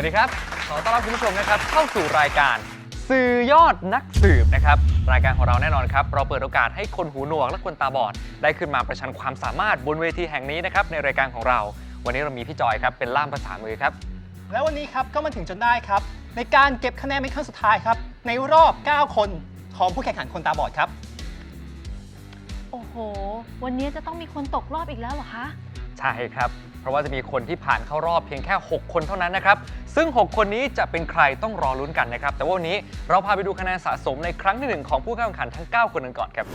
วัสดีครับ ขอต้อนรับคุณผู้ชมนะครับเข้าสู่รายการสื่อยอดนักสืบนะครับ รายการของเราแน่นอนครับ เราเปิดโอกาสให้คนหูหนวกและคนตาบอด ได้ขึ้นมาประชันความสามารถบนเวทีแห่งนี้นะครับในรายการของเรา วันนี้เรามีพี่จอยครับเป็นล่ามภาษามือครับ แล้ววันนี้ครับก็มาถึงจนได้ครับ ในการเก็บคะแนนเป็นครั้งสุดท้ายครับ ในรอบ 9 คนของผู้แข่งขันคนตาบอดครับ โอ้โห วันนี้จะต้องมีคนตกรอบอีกแล้วเหรอคะ ใช่ครับ เพราะว่าจะมีคนที่ผ่านเข้ารอบเพียงแค่ 6 คนเท่านั้นนะครับ ซึ่ง 6 คนนี้จะเป็นใครต้องรอลุ้นกันนะครับ แต่ว่าวันนี้เราพาไปดูคะแนนสะสมในครั้งที่หนึ่งของผู้เข้าแข่งขันทั้ง 9 คนกันก่อนครับ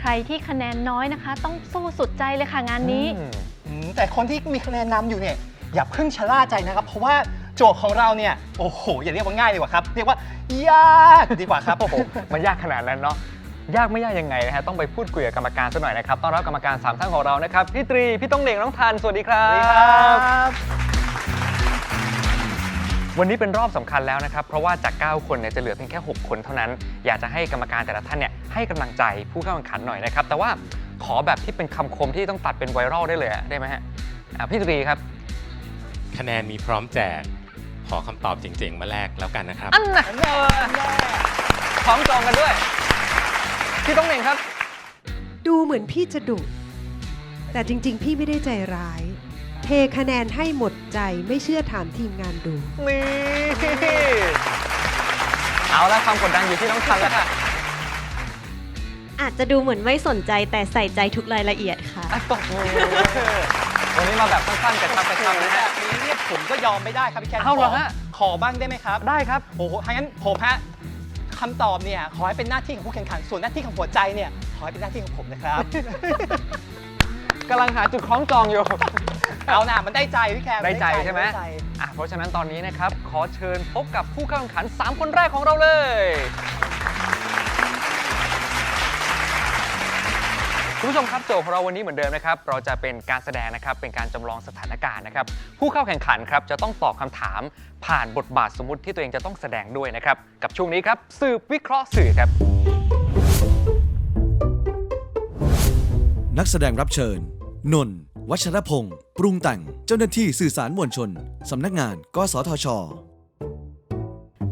ใครที่คะแนนน้อยนะคะ ต้องสู้สุดใจเลยค่ะงานนี้ อืม อืมแต่คนที่มีคะแนนนำอยู่เนี่ยอย่าเพิ่งชะล่าใจนะครับ เพราะว่าโจทย์ของเราเนี่ยโอ้โหอย่าเรียกว่าง่ายดีกว่าครับ เรียกว่ายากดีกว่าครับ โอ้โหมันยากขนาดนั้นเนาะยากไม่ยากยังไงนะฮะต้องไปพูดคุยกับกรรมการซะหน่อยนะครับต้อนรับกรรมการสามท่านของเรานะครับพี่ตรีพี่ต้องเหน่งน้องทันสวัสดีครัสวัสดีครับ บวันนี้เป็นรอบสำคัญแล้วนะครับ เพราะว่าจาก 9 คนเนี่ยจะเหลือเพียงแค่ 6 คนเท่านั้น อยากจะให้กรรมการแต่ละท่านเนี่ยให้กำลังใจผู้เข้าแข่งขันหน่อยนะครับ แต่ว่า ขอแบบที่เป็นคำคมที่ต้องตัดเป็นไวรัลได้เลยอะได้ไหมฮะอะพี่ตรีครับ คะแนนมีพร้อมแจก ขอคำตอบเจ๋งๆ มาแลกแล้วกันนะครับ อันน่ะพร้อมจองกันด้วย พี่ต้องเหน่งครับ ดูเหมือนพี่จะดุ แต่จริงๆ พี่ไม่ได้ใจร้าย เทคะแนนให้หมดใจไม่เชื่อถามทีมงานดู นี่ เอาละความกดดันอยู่ที่น้องทันแล้วค่ะ อาจจะดูเหมือนไม่สนใจแต่ใส่ใจทุกรายละเอียดค่ะอะตบมือวันนี้มาแบบสั้นๆกระชับกระชับนะแบฮะบนี้เนี่ยผมก็ยอมไม่ได้ครับพี่แคนเอาเหรอฮะ ขอบ้างได้ไหมครับ ได้ครับ โอ้โหถ้างั้นผมฮะคำตอบเนี่ยขอให้เป็นหน้าที่ของผู้แข่งขัน ส่วนหน้าที่ของหัวใจเนี่ยขอให้เป็นหน้าที่ของผมนะครับ กำลังหาจุดคล้องจองอยู่ เอาหน่ามันได้ใจพี่แคนได้ใจใช่ไหมด้ใจอะเพราะฉะนั้นตอนนี้นะครับ ขอเชิญพบกับผู้เข้าแข่งขัน 3 คนแรกของเราเลย คุณผู้ชมครับโจทย์ของเราวันนี้เหมือนเดิมนะครับ เราจะเป็นการแสดงนะครับ เป็นการจำลองสถานการณ์นะครับ ผู้เข้าแข่งขันครับจะต้องตอบคำถาม ผ่านบทบาทสมมติที่ตัวเองจะต้องแสดงด้วยนะครับ กับช่วงนี้ครับสืบวิเคราะห์สื่อครับ นักแสดงรับเชิญ นนท์วัชรพงศ์ปรุงแต่ง เจ้าหน้าที่สื่อสารมวลชนสำนักงาน กสทช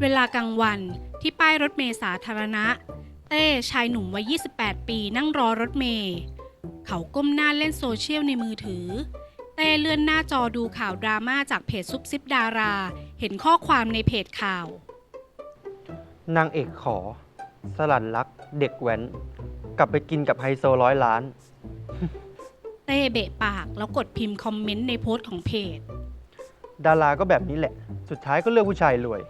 เวลากลางวันที่ป้ายรถเมล์สาธารณะ เต้ชายหนุ่มวัย 28 ปีนั่งรอรถเมล์เขาก้มหน้าเล่นโซเชียลในมือถือ เต้เลื่อนหน้าจอดูข่าวดราม่าจากเพจซุปซิปดารา เห็นข้อความในเพจข่าว นางเอกขอ สลัดรักเด็กแว้น กลับไปกินกับไฮโซร้อยล้าน เต้เบะปากแล้วกดพิมพ์คอมเมนต์ในโพสต์ของเพจ ดาราก็แบบนี้แหละ สุดท้ายก็เลือกผู้ชายรวย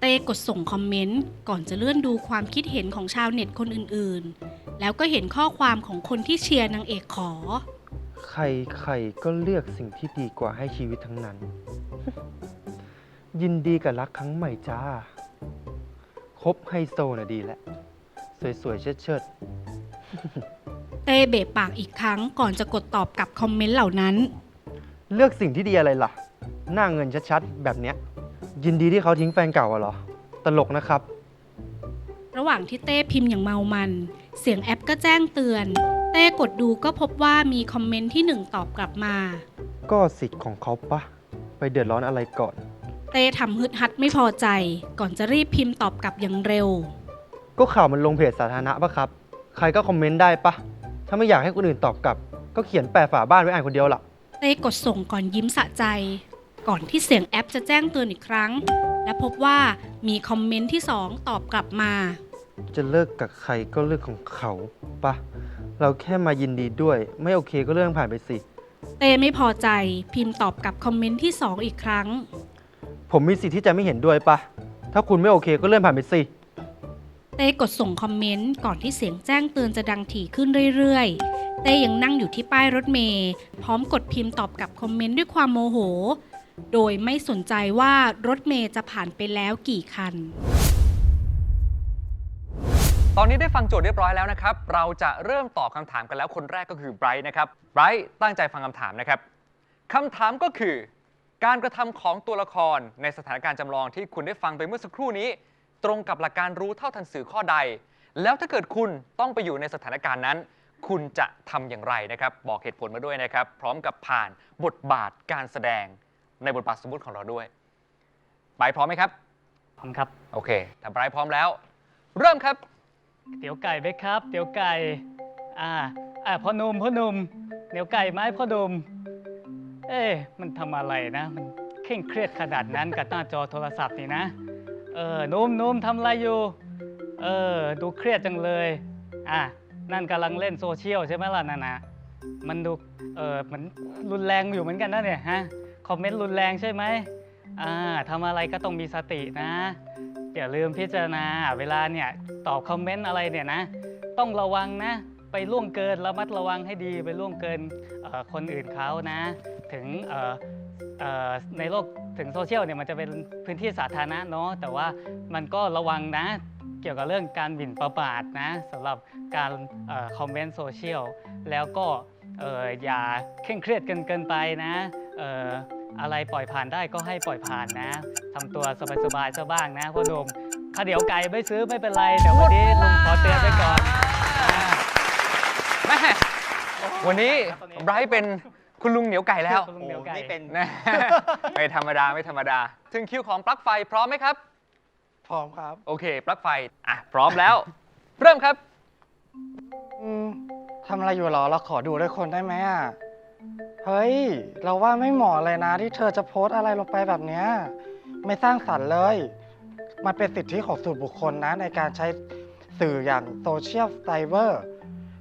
เต้กดส่งคอมเมนต์ก่อนจะเลื่อนดูความคิดเห็นของชาวเน็ตคนอื่นๆ แล้วก็เห็นข้อความของคนที่เชียร์นางเอกขอ ใครๆก็เลือกสิ่งที่ดีกว่าให้ชีวิตทั้งนั้น ยินดีกับรักครั้งใหม่จ้า คบไฮโซน่ะดีแหละ สวยๆ เชิดเต้เบะปากอีกครั้งก่อนจะกดตอบกลับคอมเมนต์เหล่านั้นๆเลือกสิ่งที่ดีอะไรล่ะ หน้าเงินชัดๆ แบบเนี้ย ยินดีที่เขาทิ้งแฟนเก่าอะเหรอ ตลกนะครับ ระหว่างที่เต้พิมพ์อย่างเมามัน เสียงแอปก็แจ้งเตือน เต้กดดูก็พบว่ามีคอมเมนต์ที่หนึ่งตอบกลับมา ก็สิทธิ์ของเขาปะ ไปเดือดร้อนอะไรก่อน เต้ทำฮึดฮัดไม่พอใจ ก่อนจะรีบพิมพ์ตอบกลับอย่างเร็ว ก็ข่าวมันลงเพจสาธารณะปะครับ ใครก็คอมเมนต์ได้ปะ ถ้าไม่อยากให้คนอื่นตอบกลับ ก็เขียนแปะฝาบ้านไว้อ่านคนเดียวล่ะ เต้กดส่งก่อนยิ้มสะใจ ก่อนที่เสียงแอปจะแจ้งเตือนอีกครั้ง และพบว่ามีคอมเมนต์ที่สองตอบกลับมา จะเลิกกับใครก็เรื่องของเขาปะ เราแค่มายินดีด้วย ไม่โอเคก็เรื่องผ่านไปสิ เต้ไม่พอใจพิมพ์ตอบกลับคอมเมนต์ที่ 2 อีกครั้ง ผมมีสิทธิ์ที่จะไม่เห็นด้วยปะ ถ้าคุณไม่โอเคก็เลื่อนผ่านไปสิ เต้กดส่งคอมเมนต์ก่อนที่เสียงแจ้งเตือนจะดังถี่ขึ้นเรื่อยๆ เต้ยังนั่งอยู่ที่ป้ายรถเมย์พร้อมกดพิมพ์ตอบกลับคอมเมนต์ด้วยความโมโห โดยไม่สนใจว่ารถเมย์จะผ่านไปแล้วกี่คัน ตอนนี้ได้ฟังโจทย์เรียบร้อยแล้วนะครับ เราจะเริ่มตอบคำถามกันแล้วคนแรกก็คือไบรท์นะครับไบรท์ตั้งใจฟังคำถามนะครับคำถามก็คือ การกระทำของตัวละครในสถานการณ์จำลองที่คุณได้ฟังไปเมื่อสักครู่นี้ ตรงกับหลักการรู้เท่าทันสื่อข้อใด แล้วถ้าเกิดคุณต้องไปอยู่ในสถานการณ์นั้น คุณจะทำอย่างไรนะครับ บอกเหตุผลมาด้วยนะครับ พร้อมกับผ่านบทบาทการแสดง ในบทบาทสมมุติของเราด้วยไปพร้อมไหมครับ พร้อมครับ โอเคถ้าไบรท์พร้อมแล้ว เริ่มครับ เตี๋ยวไก่ไหมครับ เตี๋ยวไก่ อ่า อ่าพ่อหนุ่มพ่อหนุ่มเตี๋ยวไก่ไหมพ่อหนุ่มเอ๊ะมันทำอะไรนะ มันเคร่งเครียดขนาดนั้นกับหน้าจอโทรศัพท์นี่นะ เออหนุ่มหนุ่มทำอะไรอยู่ เออ ดูเครียดจังเลย อะนั่นกำลังเล่นโซเชียลใช่ไหมล่ะนั่นนะมันดู เออมันรุนแรงอยู่เหมือนกันนะเนี่ยฮะ คอมเมนต์รุนแรงใช่ไหมอ่าทำอะไรก็ต้องมีสตินะ อย่าลืมพิจารณาเวลาเนี่ยตอบคอมเมนต์อะไรเนี่ยนะ ต้องระวังนะ ไปล่วงเกินระมัดระวังให้ดีไปล่วงเกินคนอื่นเขานะ ถึงเอ่อในโลกถึงโซเชียลเนี่ยมันจะเป็นพื้นที่สาธารณะเนาะแต่ว่ามันก็ระวังนะ เกี่ยวกับเรื่องการหมิ่นประมาทนะสำหรับการอคอมเมนต์โซเชียลแล้วก็เอ่ออย่าเคร่งเครียดเกินเกินไปนะเอ่ออะไรปล่อยผ่านได้ก็ให้ปล่อยผ่านนะทำตัวสบายๆซะบ้างนะพ่อหนุ่มข้าวเหนียวไก่ไม่ซื้อไม่เป็นไรเดี๋ยววันนี้ลุงขอเตือนไปก่อนอ่าแม่วันนี้ไบรท์เป็นคุณลุงเหนียวไก่แล้วคุณลุงเหนียวไก่ นี่เป็นนะ ไม่ธรรมดาไม่ธรรมดา ถึงคิวของปลั๊กไฟพร้อมไหมครับ พร้อมครับ โอเค ปลั๊กไฟ อะ พร้อมแล้ว เริ่มครับ อืมทำอะไรอยู่เหรอ เราขอดูด้วยคนได้ไหมอะ เฮ้ย เราว่าไม่เหมาะเลยนะ ที่เธอจะโพสต์อะไรลงไปแบบเนี้ยไม่สร้างสรรค์เลย มันเป็นสิทธิของส่วนบุคคลนะ ในการใช้สื่ออย่างโซเชียลไซเบอร์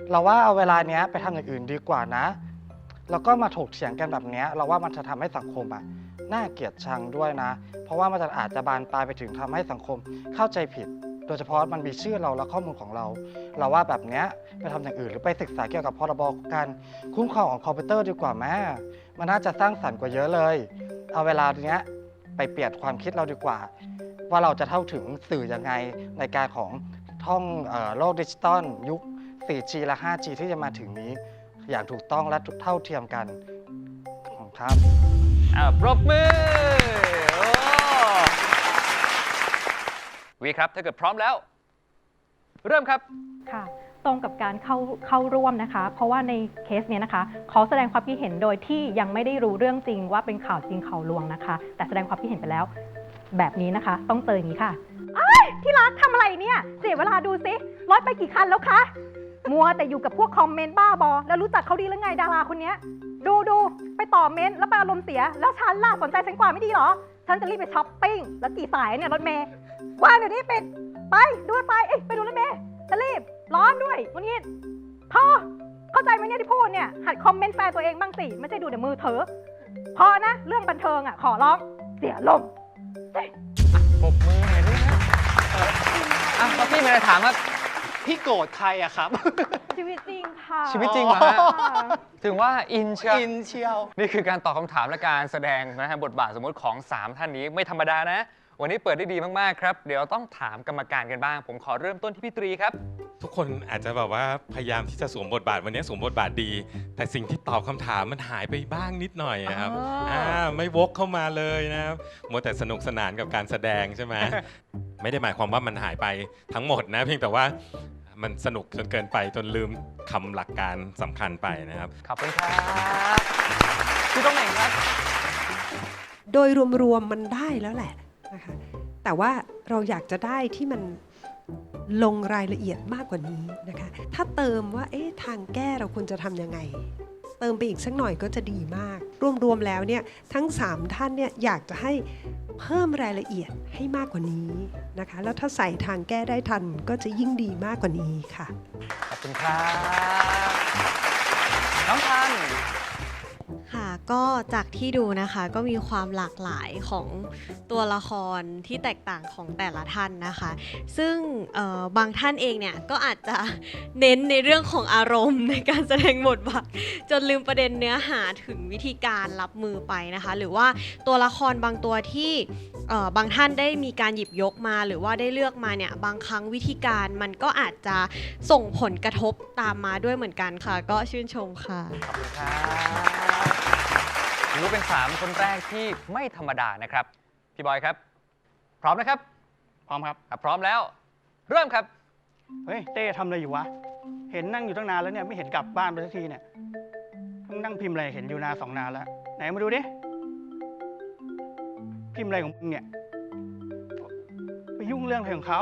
เราว่าเอาเวลาเนี้ยไปทำอย่างอื่นดีกว่านะ แล้วก็มาถกเถียงกันแบบเนี้ยเราว่ามันจะทำให้สังคมอะน่าเกลียดชังด้วยนะ เพราะว่ามันจะอาจจะบานปลายไปถึงทำให้สังคมเข้าใจผิด โดยเฉพาะมันมีชื่อเราและข้อมูลของเรา เราว่าแบบเนี้ยไปทำอย่างอื่นหรือไปศึกษาเกี่ยวกับพรบการคุ้มครองของคอมพิวเตอร์ดีกว่าแม่มันน่าจะสร้างสรรค์กว่าเยอะเลย เอาเวลาเนี้ยไปเปลี่ยนความคิดเราดีกว่า ว่าเราจะเท่าถึงสื่อยังไงในการของท่องออโลกดิจิตอลยุค 4G และ 5G ที่จะมาถึงนี้ อย่างถูกต้องและเท่าเทียมกันขอบคุณครับอ่าปรบมือ โอ้ วีครับ ถ้าเกิดพร้อมแล้ว เริ่มครับ ค่ะ ตรงกับการเข้าเข้าร่วมนะคะ เพราะว่าในเคสเนี้ยนะคะ ขอแสดงความคิดเห็นโดยที่ยังไม่ได้รู้เรื่องจริงว่าเป็นข่าวจริงข่าวลวงนะคะ แต่แสดงความคิดเห็นไปแล้ว แบบนี้นะคะ ต้องเจออย่างนี้ค่ะไอ้ยที่รักทำอะไรเนี่ย เสียเวลาดูสิรถไปกี่คันแล้วคะ มัวแต่อยู่กับพวกคอมเมนต์บ้าบอ แล้วรู้จักเขาดีหรือไงดาราคนเนี้ย ดูดูไปต่อเมนต์แล้วไปอารมณ์เสีย แล้วฉันล่ะสนใจฉันกว่าไม่ดีเหรอ ฉันจะรีบไปช้อปปิ้งแล้วกี่สายเนี่ยรถเมย์ ว่างเดี๋ยวนี้ปิด ไปดูรถไฟเอ้ยไปดูรถเมย์จะรีบ ร้อนด้วยวันนี้พอเข้าใจไหมเนี่ยที่พูดเนี่ย หัดคอมเมนต์แฟนตัวเองบ้างสิ ไม่ใช่ดูแต่มือเถอะพอนะ เรื่องบันเทิงอะ ขอร้อง เสียลมณ์ปรบมือหน่อยด้วยนะอะพี่มีอะไรถามครับพี่โกรธใครอะครับ ชีวิตจริงค่ะชีวิตจริงเหรอฮะถึงว่าอินเชียวอินเชียว นี่คือการตอบคำถามและการแสดงนะฮะบทบาทสมมติของ 3 ท่านนี้ไม่ธรรมดานะ วันนี้เปิดได้ดีมากๆครับ เดี๋ยวต้องถามกรรมการกันบ้าง ผมขอเริ่มต้นที่พี่ตรีครับ ทุกคนอาจจะแบบว่าพยายามที่จะสวมบทบาทวันนี้สวมบทบาทดี แต่สิ่งที่ตอบคำถามมันหายไปบ้างนิดหน่อยอะครับอ๋ออ่าไม่วกเข้ามาเลยนะครับมัวแต่สนุกสนานกับการแสดงใช่ไหม ไม่ได้หมายความว่ามันหายไปทั้งหมดนะ เพียงแต่ว่ามันสนุกจนเกินไปจนลืมคำหลักการสำคัญไปนะครับ ขอบคุณครับพี่ต้องไหนครับ โดยรวมๆมันได้แล้วแหละ นะคะแต่ว่าเราอยากจะได้ที่มันลงรายละเอียดมากกว่านี้นะคะถ้าเติมว่าเอ๊ะทางแก้เราควรจะทำยังไง เติมไปอีกสักหน่อยก็จะดีมาก รวมๆแล้วเนี่ยทั้ง 3 ท่านเนี่ยอยากจะให้เพิ่มรายละเอียดให้มากกว่านี้นะคะแล้วถ้าใส่ทางแก้ได้ทันก็จะยิ่งดีมากกว่านี้ค่ะ ขอบคุณครับ น้องทัน ก็จากที่ดูนะคะก็มีความหลากหลายของตัวละครที่แตกต่างของแต่ละท่านนะคะ ซึ่งบางท่านเองเนี่ยก็อาจจะเน้นในเรื่องของอารมณ์ในการแสดงบทบาทจนลืมประเด็นเนื้อหาถึงวิธีการรับมือไปนะคะ หรือว่าตัวละครบางตัวที่บางท่านได้มีการหยิบยกมา หรือว่าได้เลือกมาเนี่ยบางครั้งวิธีการมันก็อาจจะส่งผลกระทบตามมาด้วยเหมือนกันค่ะ ก็ชื่นชมค่ะขอบคุณครับ ถือว่าเป็น 3 คนแรกที่ไม่ธรรมดานะครับ พี่บอยครับ พร้อมนะครับพร้อมครับพร้อมแล้ว เริ่มครับ เฮ้ยเต้ทำอะไรอยู่วะ เห็นนั่งอยู่ตั้งนานแล้วเนี่ยไม่เห็นกลับบ้านไปสักทีเนี่ยมึงนั่งพิมพ์อะไรเห็นอยู่นานสองนานแล้วไหนมาดูดิพิมพ์อะไรของมึงเนี่ยไปยุ่งเรื่องอะไรของเขา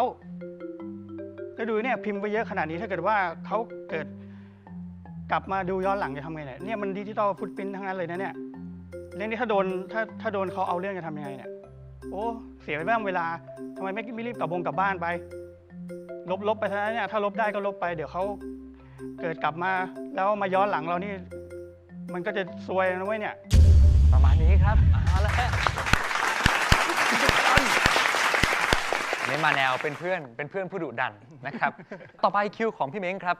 แล้วดูเนี่ยพิมพ์ไปเยอะขนาดนี้ถ้าเกิดว่าเขาเกิด กลับมาดูย้อนหลังจะทำไงเนี่ยเนี่ยมันดิจิตอลฟุตปรินทั้งนั้นเลยนะเนี่ย เรื่องนี้ถ้าโดนถ้าถ้าโดนเขาเอาเรื่องจะทำยังไงเนี่ย โอ้ เสียไปบ้างเวลาทำไมไม่ไม่รีบกลับบงกลับบ้านไป ลบลบไปซะเนี่ยถ้าลบได้ก็ลบไป เดี๋ยวเขาเกิดกลับมา แล้วมาย้อนหลังเรานี่ มันก็จะซวยนะเว้ยเนี่ย ประมาณนี้ครับเอาละฮะนี่มาแนวเป็นเพื่อนเป็นเพื่อนผู้ดุดันนะครับ ต่อไปคิวของพี่เม้งครับ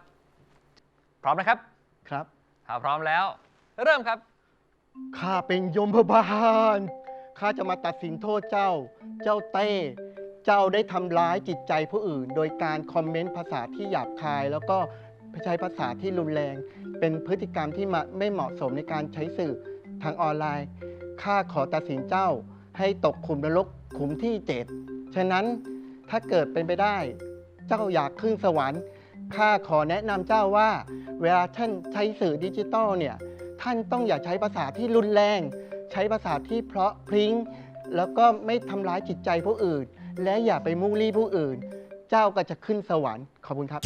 พร้อมนะครับ ครับ ถ้าพร้อมแล้ว เริ่มครับ ข้าเป็นยมพบาลข้าจะมาตัดสินโทษเจ้า เจ้าเต้ เจ้าได้ทำร้ายจิตใจผู้อื่น โดยการคอมเมนต์ภาษาที่หยาบคาย แล้วก็ใช้ภาษาที่รุนแรง เป็นพฤติกรรมที่ไม่เหมาะสมในการใช้สื่อทางออนไลน์ ข้าขอตัดสินเจ้า ให้ตกขุมนรกขุมที่เจ็ดฉะนั้นถ้าเกิดเป็นไปได้ เจ้าอยากขึ้นสวรรค์ ข้าขอแนะนำเจ้าว่า เวลาท่านใช้สื่อดิจิตอลเนี่ย ท่านต้องอย่าใช้ภาษาที่รุนแรง ใช้ภาษาที่เพราะพริ้ง แล้วก็ไม่ทำร้ายจิตใจผู้อื่น และอย่าไปมูลี่ผู้อื่น เจ้าก็จะขึ้นสวรรค์ขอบคุณครับ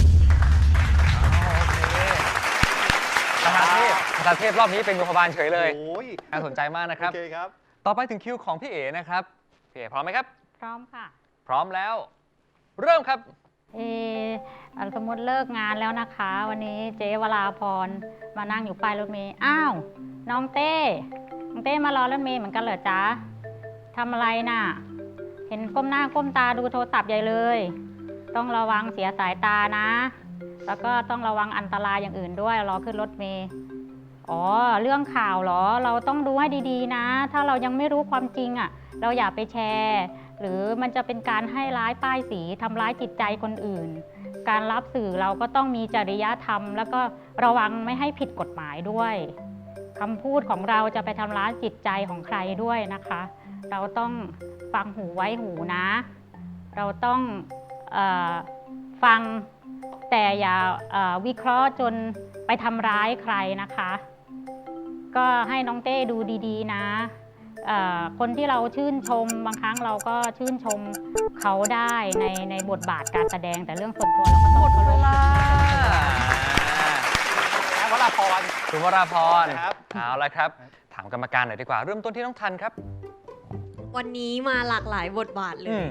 คาถาเทพคาถาเทพรอบนี้เป็นโยมบาลเฉยเลยโอ้ยน่าสนใจมากนะครับ โอเคครับ ต่อไปถึงคิวของพี่เอ๋นะครับ พี่เอ๋พร้อมไหมครับ พร้อมค่ะ พร้อมแล้ว เริ่มครับ เอออะ สมมติเลิกงานแล้วนะคะ วันนี้เจ๊วราพรมานั่งอยู่ป้ายรถเมย์อ้าว น้องเต้ น้องเต้มารอรถเมย์เหมือนกันเหรอจ๊ะทำอะไรน่ะ เห็นก้มหน้าก้มตาดูโทรศัพท์ใหญ่เลย ต้องระวังเสียสายตานะ แล้วก็ต้องระวังอันตรายอย่างอื่นด้วย รอขึ้นรถเมย์อ๋อ เรื่องข่าวเหรอ เราต้องดูให้ดีๆนะ ถ้าเรายังไม่รู้ความจริงอะ่ะ เราอย่าไปแชร์ หรือมันจะเป็นการให้ร้ายป้ายสีทำร้ายจิตใจคนอื่น การรับสื่อเราก็ต้องมีจริยธรรม แล้วก็ระวังไม่ให้ผิดกฎหมายด้วยคำพูดของเราจะไปทำร้ายจิตใจของใครด้วยนะคะ เราต้องฟังหูไว้หูนะ เราต้องอฟังแต่อย่าวิเคราะห์จนไปทำร้ายใครนะคะ ก็ให้น้องเต้ดูดีๆนะ คนที่เราชื่นชมบางครั้งเราก็ชื่นชมเขาได้ในในบทบาทการแสดงแต่เรื่องส่วนตัวเราก็ต้องเคารพวราพรคุณวราพรครับเอาละครับ ถามกรรมการหน่อยดีกว่า เริ่มต้นที่น้องทันครับ วันนี้มาหลากหลายบทบาทเลอืย ม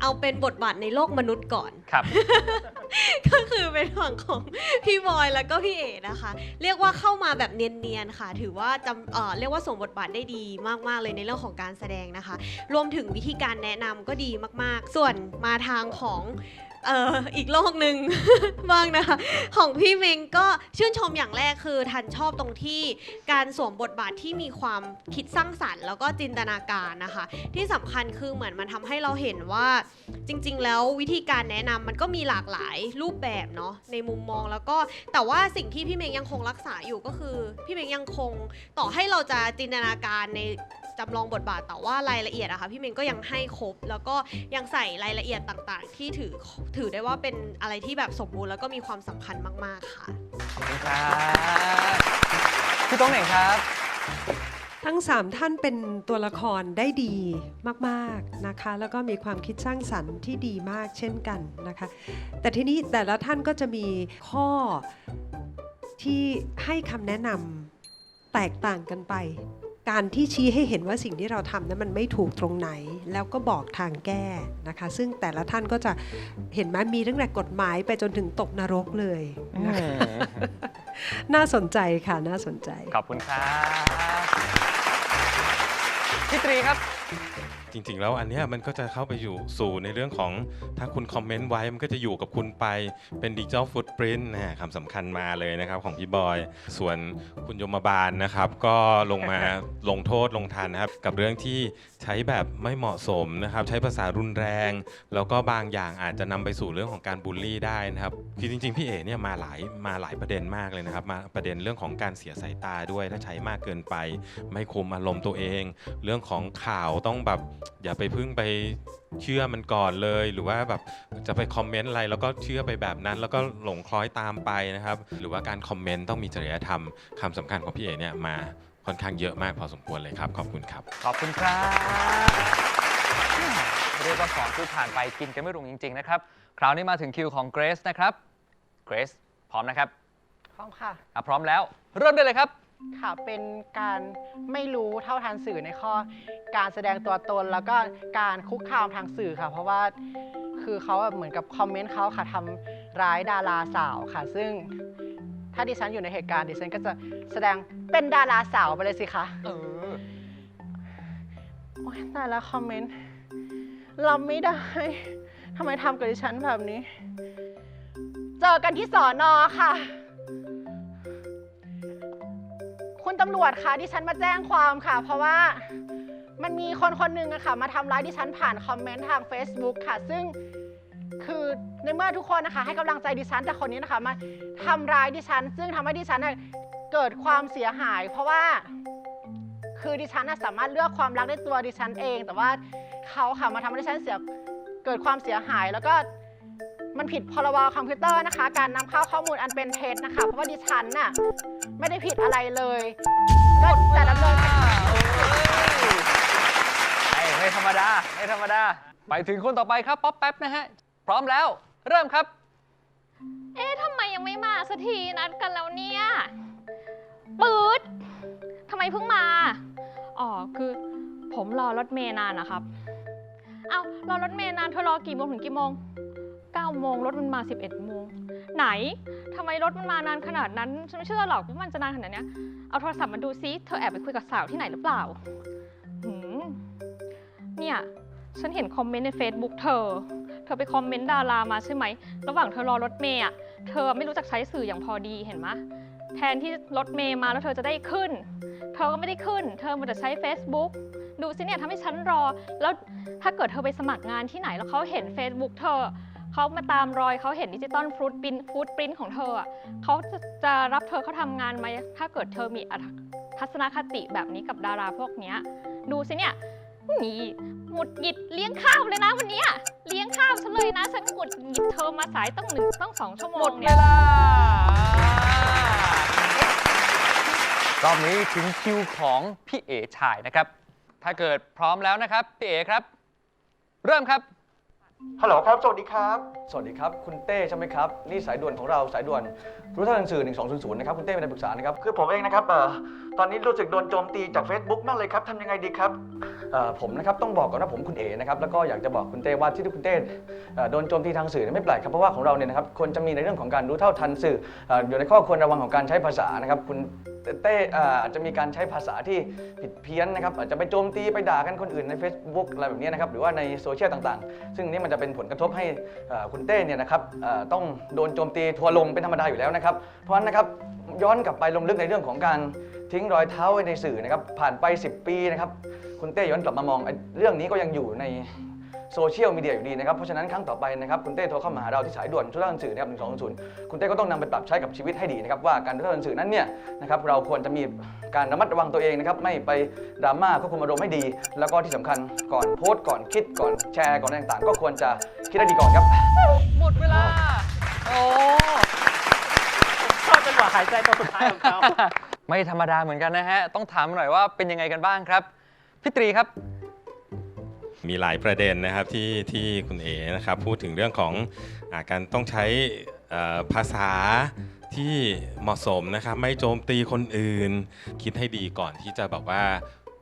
เอาเป็นบทบาทในโลกมนุษย์ก่อน ครับ ก็คือเป็นฝั่งของพี่บอยแล้วก็พี่เอ๋นะคะ เรียกว่าเข้ามาแบบเนียนๆค่ะ ถือว่าจำเอ่อเรียกว่าสวมบทบาทได้ดีมากๆเลยในเรื่องของการแสดงนะคะ รวมถึงวิธีการแนะนำก็ดีมากๆ ส่วนมาทางของ เอ่ออีกโลกหนึ่ง บ้างนะคะ ของพี่เมงก็ชื่นชมอย่างแรกคือทันชอบตรงที่การสวมบทบาทที่มีความคิดสร้างสรรค์ แล้วก็จินตนาการนะคะ ที่สำคัญคือเหมือนมันทำให้เราเห็นว่าจริง ๆ แล้ววิธีการแนะนำมันก็มีหลากหลายรูปแบบเนาะในมุมมองแล้วก็แต่ว่าสิ่งที่พี่เมงยังคงรักษาอยู่ก็คือ พี่เมงยังคงต่อให้เราจะจินตนาการใน จำลองบทบาทแต่ว่ารายละเอียดอะค่ะพี่เมงก็ยังให้ครบ แล้วก็ยังใส่รายละเอียดต่างๆ ที่ถือถือได้ว่าเป็นอะไรที่แบบสมบูรณ์แล้วก็มีความสำคัญมากๆค่ะ ขอบคุณครับพี่ต้องเหน่งครับ ทั้ง 3 ท่านเป็นตัวละครได้ดีมากๆนะคะ แล้วก็มีความคิดสร้างสรรค์ที่ดีมากเช่นกันนะคะ แต่ทีนี้แต่ละท่านก็จะมีข้อที่ให้คำแนะนแตกต่างกันไป การที่ชี้ให้เห็นว่าสิ่งที่เราทำนั้นมันไม่ถูกตรงไหน แล้วก็บอกทางแก้นะคะ ซึ่งแต่ละท่านก็จะเห็นไหมมีตั้งแต่กฎหมายไปจนถึงตกนรกเลยนะคะน่าสนใจค่ะน่าสนใจ ขอบคุณครับพี่ตรีครับ จริงๆ แล้วอันนี้มันก็จะเข้าไปอยู่สู่ในเรื่องของถ้าคุณคอมเมนต์ไว้มันก็จะอยู่กับคุณไปเป็นดิจิ t a ลฟุตปรินต์นะฮะคำสำคัญมาเลยนะครับของพี่บอย ส่วนคุณยมบาลนะครับ ก็ลงมาลงโทษลงทันนะครับ กับเรื่องที่ใช้แบบไม่เหมาะสมนะครับ ใช้ภาษารุนแรง แล้วก็บางอย่างอาจจะนำไปสู่เรื่องของการบูลลี่ได้นะครับคือจริงๆพี่เอ๋เนี่ยมาหลายมาหลายประเด็นมากเลยนะครับมาประเด็นเรื่องของการเสียสายตาด้วยถ้าใช้มากเกินไป ไม่คุมอารมณ์ตัวเอง เรื่องของข่าวต้องแบบอย่าไปพึ่งไปเชื่อมันก่อนเลย หรือว่าแบบจะไปคอมเมนต์อะไรแล้วก็เชื่อไปแบบนั้น แล้วก็หลงคล้อยตามไปนะครับ หรือว่าการคอมเมนต์ต้องมีจริยธรรมคำสำคัญของพี่เอ๋เนี่ยมาค่อนข้างเยอะมากพอสมควรเลยครับ ขอบคุณครับ ขอบคุณครับเรียกว่าสองคือผ่านไปกินกันไม่ลงจริง ๆ นะครับ คราวนี้มาถึงคิวของเกรซนะครับ เกรซพร้อมนะครับ พร้อมค่ะอะ พร้อมแล้ว เริ่มได้เลยครับ ค่ะ เป็นการไม่รู้เท่าทันสื่อในข้อ การแสดงตัวตนแล้วก็การคุกคามทางสื่อค่ะ เพราะว่าคือเขาแบบเหมือนกับคอมเมนต์เขาค่ะทำร้ายดาราสาวค่ะ ซึ่งถ้าดิฉันอยู่ในเหตุการณ์ดิฉันก็จะแสดงเป็นดาราสาวไปเลยสิคะเออโอ้ยแต่ละคอมเมนต์รับไม่ได้ทำไมทำกับดิฉันแบบนี้ เจอกันที่สอนอค่ะ คุณตำรวจคะดิฉันมาแจ้งความค่ะ เพราะว่ามันมีคนคนหนึ่งอะค่ะ มาทำร้ายดิฉันผ่านคอมเมนต์ทาง Facebook ค่ะ ซึ่งคือในเมื่อทุกคนนะคะ ให้กำลังใจดิฉันแต่คนนี้นะคะมาทำร้ายดิฉัน ซึ่งทำให้ดิฉันน่ะเกิดความเสียหาย เพราะว่า คือดิฉันน่ะสามารถเลือกความรักได้ตัวดิฉันเอง แต่ว่าเขาค่ะมาทำให้ดิฉันเสียเกิดความเสียหายแล้วก็ มันผิดพรบคอมพิวเตอร์นะคะ การนำเข้าข้อมูลอันเป็นเท็จนะคะ เพราะว่าดิฉันน่ะไม่ได้ผิดอะไรเลย ก็แต่ดำเนินคดีไม่ไม่ธรรมดาไม่ธรรมดา ไปถึงคนต่อไปครับป๊อปแป๊บนะฮะ พร้อมแล้ว เริ่มครับ เอ๊ะทำไมยังไม่มาสักทีนัดกันแล้วเนี่ยปื๊ดทำไมเพิ่งมา อ๋อ คือผมรอรถเมย์นานนะครับ เอารอรถเมย์นานเธอรอกี่โมงถึงกี่โมง 9โมงรถมันมา 11 โมง ไหนทำไมรถมันมานานขนาดนั้น ฉันไม่เชื่อหรอกว่ามันจะนานขนาดนี้เอาโทรศัพท์มาดูซิ เธอแอบไปคุยกับสาวที่ไหนหรือเปล่าหืมเนี่ย ฉันเห็นคอมเมนต์ใน Facebook เธอ เธอไปคอมเมนต์ดารามาใช่ไหม ระหว่างเธอรอรถเมย์อะ เธอไม่รู้จักใช้สื่ออย่างพอดีเห็นไหมแทนที่รถเมย์มาแล้วเธอจะได้ขึ้น เธอก็ไม่ได้ขึ้น เธอมันจะใช้ Facebook ดูสิเนี่ยทำให้ฉันรอ แล้วถ้าเกิดเธอไปสมัครงานที่ไหนแล้วเขาเห็น Facebook เธอ เขามาตามรอยเขาเห็นดิจิตอลฟูดปรินฟูดปรินของเธออะเขาจะจะรับเธอเขาทำงานไหมถ้าเกิดเธอมีอัตทัศนคติแบบนี้กับดาราพวกเนี้ยดูสิเนี่ยนี่หงุดหงิดเลี้ยงข้าวเลยนะวันนี้เลี้ยงข้าวฉันเลยนะฉันหงุดหงิดเธอมาสายต้องหนึ่งต้องสองชั่วโมงหมดเนี่ยลารอบนี้ถึงคิวของพี่เอ๋ชายนะครับ ถ้าเกิดพร้อมแล้วนะครับ พี่เอ๋ครับ เริ่มครับ ฮัลโหลครับ สวัสดีครับ สวัสดีครับ คุณเต้ใช่ไหมครับ นี่สายด่วนของเราสายด่วนรู้ทันสื่อ1200 นะครับ คุณเต้เป็นปรึกษานะครับ คือผมเองนะครับเอ่อ ตอนนี้รู้สึกโดนโจมตีจาก Facebook มากเลยครับทำยังไงดีครับเอ่อผมนะครับต้องบอกก่อนว่าผมคุณเอ๋นะครับแล้วก็อยากจะบอกคุณเต้ว่าที่คุณเต้เอ่อโดนโจมตีทางสื่อเนี่ยไม่แปลกครับเพราะว่าของเราเนี่ยนะครับควรจะมีในเรื่องของการรู้เท่าทันสื่อเอ่ออยู่ในข้อควรระวังของการใช้ภาษานะครับคุณเต้เอ่ออาจจะมีการใช้ภาษาที่ผิดเพี้ยนนะครับอาจจะไปโจมตีไปด่ากันคนอื่นใน Facebook อะไรแบบนี้นะครับหรือว่าในโซเชียลต่างๆ ซึ่งนี่มันจะเป็นผลกระทบให้เอ่อคุณเต้เนี่ยนะครับเอ่อต้องโดนโจมตีทัวร์ลงเป็นธรรมดาอยู่แล้วนะครับเพราะฉะนั้นนะครับย้อนกลับไปลงลึกในเรื่องของการ ทิ้งรอยเท้าไว้ในสื่อนะครับ ผ่านไป 10 ปีนะครับ คุณเต้ย้อนกลับมามองไอ้เรื่องนี้ก็ยังอยู่ในโซเชียลมีเดียอยู่ดีนะครับ เพราะฉะนั้นครั้งต่อไปนะครับ คุณเต้โทรเข้ามาหาเราที่สายด่วนชุดด้านสื่อนะครับ1200คุณเต้ก็ต้องนำไปปรับใช้กับชีวิตให้ดีนะครับ ว่าการทุด้านสื่อนั้นเนี่ยนะครับเราควรจะมีการระมัดระวังตัวเองนะครับ ไม่ไปดราม่าควบคุมอารมณ์ให้ดี แล้วก็ที่สำคัญก่อนโพสต์ก่อนคิดก่อนแชร์ก่อนอะไรต่างๆ ก็ควรจะคิดให้ดีก่อนครับหมดเวลาโอ้ชอบจังหวะหายใจตัวสุดท้ายของเขา ไม่ธรรมดาเหมือนกันนะฮะ ต้องถามหน่อยว่าเป็นยังไงกันบ้างครับ พี่ตรีครับ มีหลายประเด็นนะครับที่ที่คุณเอ๋นะครับพูดถึงเรื่องของอาการต้องใช้ภาษาที่เหมาะสมนะครับไม่โจมตีคนอื่น คิดให้ดีก่อนที่จะแบบว่า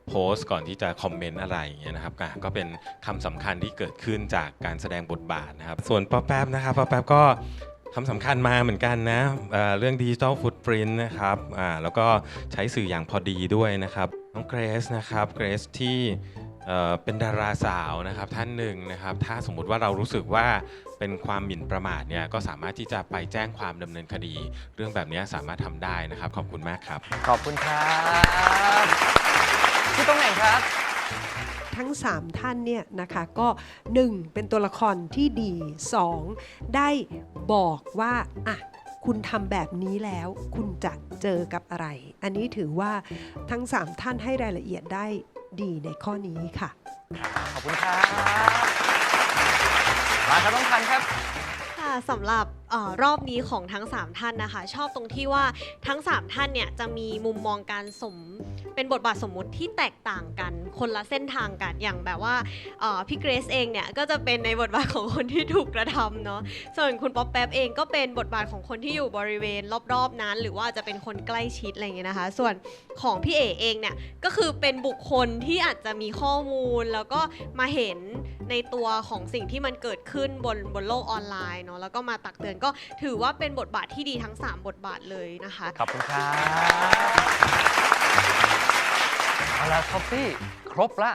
โพสต์ก่อนที่จะคอมเมนต์อะไรอย่างเงี้ยนะครับก็เป็นคำสำคัญที่เกิดขึ้นจากการแสดงบทบาทนะครับ ส่วนป๊อแป๊บนะครับป๊อแป๊บก็ คำสำคัญมาเหมือนกันนะเอ่อเรื่องดิจิทัลฟุตปรินต์นะครับแล้วก็ใช้สื่ออย่างพอดีด้วยนะครับ น้องเกรซนะครับเกรซที่เป็นดาราสาวนะครับท่านหนึ่งนะครับ ถ้าสมมุติว่าเรารู้สึกว่าเป็นความหมิ่นประมาทเนี่ยก็สามารถที่จะไปแจ้งความดำเนินคดี เรื่องแบบนี้สามารถทำได้นะครับ ขอบคุณมากครับ ขอบคุณครับพี่ต้องไหนครับ ทั้ง 3 ท่านเนี่ยนะคะก็ 1. เป็นตัวละครที่ดี 2. ได้บอกว่าอะคุณทำแบบนี้แล้วคุณจะเจอกับอะไร อันนี้ถือว่าทั้ง 3 ท่านให้รายละเอียดได้ดีในข้อนี้ค่ะ ขอบคุณครับมาครับน้องทันครับ ค่ะสำหรับเออรอบนี้ของทั้ง 3 ท่านนะคะ ชอบตรงที่ว่าทั้ง 3 ท่านเนี่ยจะมีมุมมองการสม เป็นบทบาทสมมุติที่แตกต่างกันคนละเส้นทางกันอย่างแบบว่าพี่เกรซเองเนี่ยก็จะเป็นในบทบาทของคนที่ถูกกระทำเนาะส่วนคุณป๊อปแป๊บเองก็เป็นบทบาทของคนที่อยู่บริเวณรอบๆนั้น หรือว่าจะเป็นคนใกล้ชิดอะไรอย่างเงี้ยนะคะ ส่วนของพี่เอเองเนี่ยก็คือเป็นบุคคลที่อาจจะมีข้อมูลแล้วก็มาเห็นในตัวของสิ่งที่มันเกิดขึ้นบนบนโลกออนไลน์เนาะแล้วก็มาตักเตือนก็ถือว่าเป็นบทบาทที่ดีทั้ง 3 บทบาทเลยนะคะขอบคุณครับ เอาละท็อปปี้ครบละ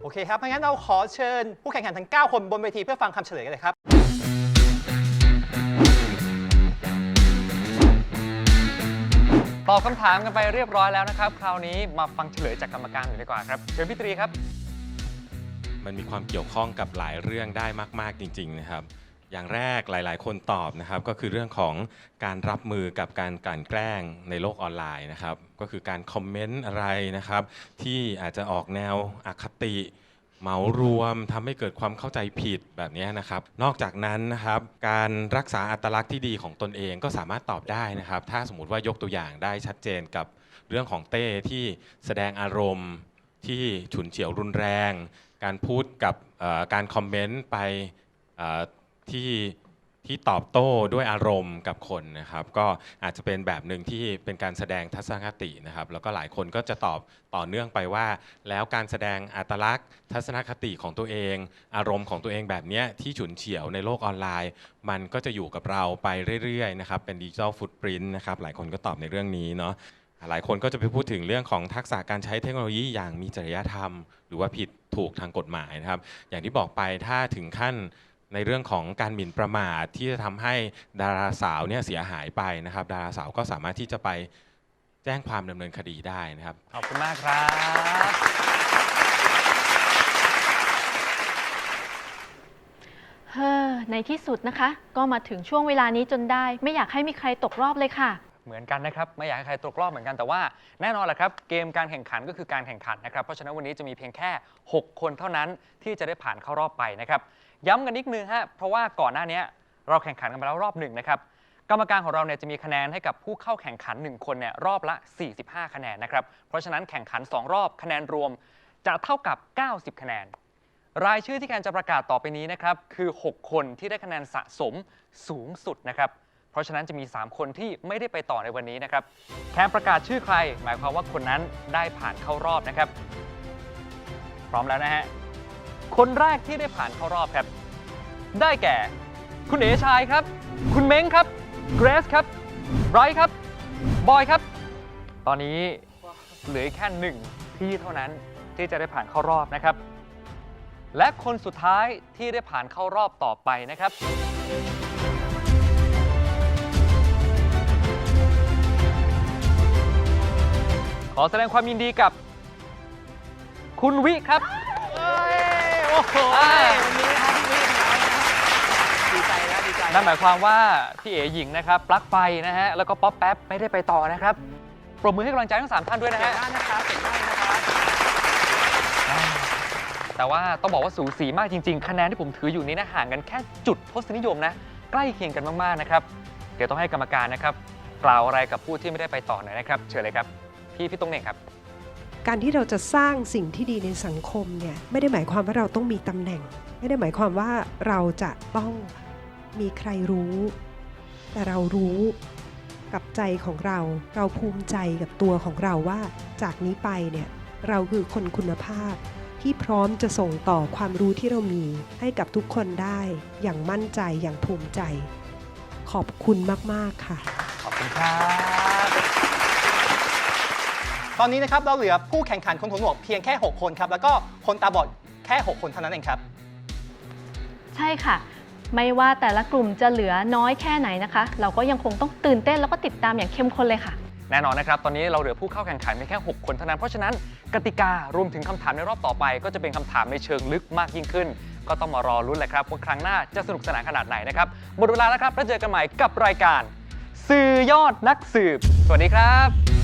โอเคครับงั้นเราขอเชิญผู้แข่งขันทั้ง 9 คนบนเวทีเพื่อฟังคำเฉลยกันเลยครับ ตอบคำถามกันไปเรียบร้อยแล้วนะครับ คราวนี้มาฟังเฉลยจากกรรมการหน่อยดีกว่าครับเชิญพี่ตรีครับ มันมีความเกี่ยวข้องกับหลายเรื่องได้มาก ๆ จริง ๆ นะครับ อย่างแรกหลาย ๆ คนตอบนะครับก็คือเรื่องของการรับมือกับการกลั่นแกล้งในโลกออนไลน์นะครับ ก็คือการคอมเมนต์อะไรนะครับ ที่อาจจะออกแนวอคติเหมารวมทำให้เกิดความเข้าใจผิดแบบนี้นะครับ นอกจากนั้นนะครับการรักษาอัตลักษณ์ที่ดีของตนเองก็สามารถตอบได้นะครับ ถ้าสมมติว่ายกตัวอย่างได้ชัดเจนกับเรื่องของเต้ที่แสดงอารมณ์ที่ฉุนเฉียวรุนแรง การพูดกับการคอมเมนต์ไป ที่ที่ตอบโต้ด้วยอารมณ์กับคนนะครับ ก็อาจจะเป็นแบบหนึ่งที่เป็นการแสดงทัศนคตินะครับ แล้วก็หลายคนก็จะตอบต่อเนื่องไปว่า แล้วการแสดงอัตลักษณ์ ทัศนคติของตัวเอง อารมณ์ของตัวเองแบบเนี้ยที่ฉุนเฉียวในโลกออนไลน์ มันก็จะอยู่กับเราไปเรื่อยๆนะครับเป็นดิจิทัลฟุตปรินต์นะครับหลายคนก็ตอบในเรื่องนี้เนาะหลายคนก็จะไปพูดถึงเรื่องของทักษะการใช้เทคโนโลยีอย่างมีจริยธรรม หรือว่าผิดถูกทางกฎหมายนะครับ อย่างที่บอกไปถ้าถึงขั้น ในเรื่องของการหมิ่นประมาทที่จะทำให้ดาราสาวเนี่ยเสียหายไปนะครับ ดาราสาวก็สามารถที่จะไปแจ้งความดำเนินคดีได้นะครับ ขอบคุณมากครับ เฮ้อในที่สุดนะคะ ก็มาถึงช่วงเวลานี้จนได้ ไม่อยากให้มีใครตกรอบเลยค่ะ เหมือนกันนะครับ ไม่อยากให้ใครตกรอบเหมือนกันแต่ว่าแน่นอนแหละครับเกมการแข่งขันก็คือการแข่งขันนะครับ เพราะฉะนั้นวันนี้จะมีเพียงแค่ 6 คนเท่านั้นที่จะได้ผ่านเข้ารอบไปนะครับ ย้ำกันนิดนึงฮะเพราะว่าก่อนหน้านี้เราแข่งขันกันไปแล้วรอบหนึ่งนะครับกรรมการของเราเนี่ยจะมีคะแนนให้กับผู้เข้าแข่งขัน 1 คนเนี่ยรอบละ 45 คะแนนนะครับเพราะฉะนั้นแข่งขัน 2 รอบคะแนนรวมจะเท่ากับ 90 คะแนน รายชื่อที่การจะประกาศต่อไปนี้นะครับคือ 6 คนที่ได้คะแนนสะสมสูงสุดนะครับเพราะฉะนั้นจะมี 3 คนที่ไม่ได้ไปต่อในวันนี้นะครับแค่ประกาศชื่อใคร หมายความว่าคนนั้นได้ผ่านเข้ารอบนะครับ พร้อมแล้วนะฮะ คนแรกที่ได้ผ่านเข้ารอบครับ ได้แก่ คุณเอ๋ชายครับ คุณเม้งครับ เกรซครับไรครับ บอยครับ ตอนนี้เหลือแค่หนึ่งที่เท่านั้นที่จะได้ผ่านเข้ารอบนะครับ และคนสุดท้ายที่ได้ผ่านเข้ารอบต่อไปนะครับ ขอแสดงความยินดีกับ คุณวิครับ โอ้โหอ่าวันนี้นะครับพี่วิของเรานะครับดีใจนะดีใจนั่นหมายความว่าพี่เอ๋หญิงนะครับปลั๊กไฟนะฮะแล้วก็ป๊อปแป๊บไม่ได้ไปต่อนะครับปรบมือให้กำลังใจทั้งสามท่านด้วยนะเก่งฮะมากนะครับเก่งมากนะครับแต่ว่าต้องบอกว่าสูสีมากจริงๆ คะแนนที่ผมถืออยู่นี้นะห่างกันแค่จุดทศนิยมนะ ใกล้เคียงกันมากๆนะครับ เดี๋ยวต้องให้กรรมการนะครับ กล่าวอะไรกับผู้ที่ไม่ได้ไปต่อหน่อยนะครับ เชิญเลยครับ พี่พี่ตรงเหน่งครับ การที่เราจะสร้างสิ่งที่ดีในสังคมเนี่ยไม่ได้หมายความว่าเราต้องมีตำแหน่ง ไม่ได้หมายความว่าเราจะต้องมีใครรู้ แต่เรารู้กับใจของเรา เราภูมิใจกับตัวของเราว่าจากนี้ไปเนี่ยเราคือคนคุณภาพที่พร้อมจะส่งต่อความรู้ที่เรามีให้กับทุกคนได้อย่างมั่นใจอย่างภูมิใจ ขอบคุณมาก ๆ ค่ะ ขอบคุณครับ ตอนนี้นะครับเราเหลือผู้แข่งขันคนหูหนวกเพียงแค่ 6 คนครับแล้วก็คนตาบอดแค่ 6 คนเท่านั้นเองครับ ใช่ค่ะ ไม่ว่าแต่ละกลุ่มจะเหลือน้อยแค่ไหนนะคะ เราก็ยังคงต้องตื่นเต้นแล้วก็ติดตามอย่างเข้มข้นเลยค่ะ แน่นอนนะครับ ตอนนี้เราเหลือผู้เข้าแข่งขันเพียงแค่ 6 คนเท่านั้น เพราะฉะนั้นกติการวมถึงคำถามในรอบต่อไป ก็จะเป็นคำถามในเชิงลึกมากยิ่งขึ้น ก็ต้องมารอรุ้นเลยครับว่าครั้งหน้าจะสนุกสนานขนาดไหนนะครับหมดเวลาแล้วครับแล้วเจอกันใหม่กับรายการ สื่อยอดนักสืบ สวัสดีครับ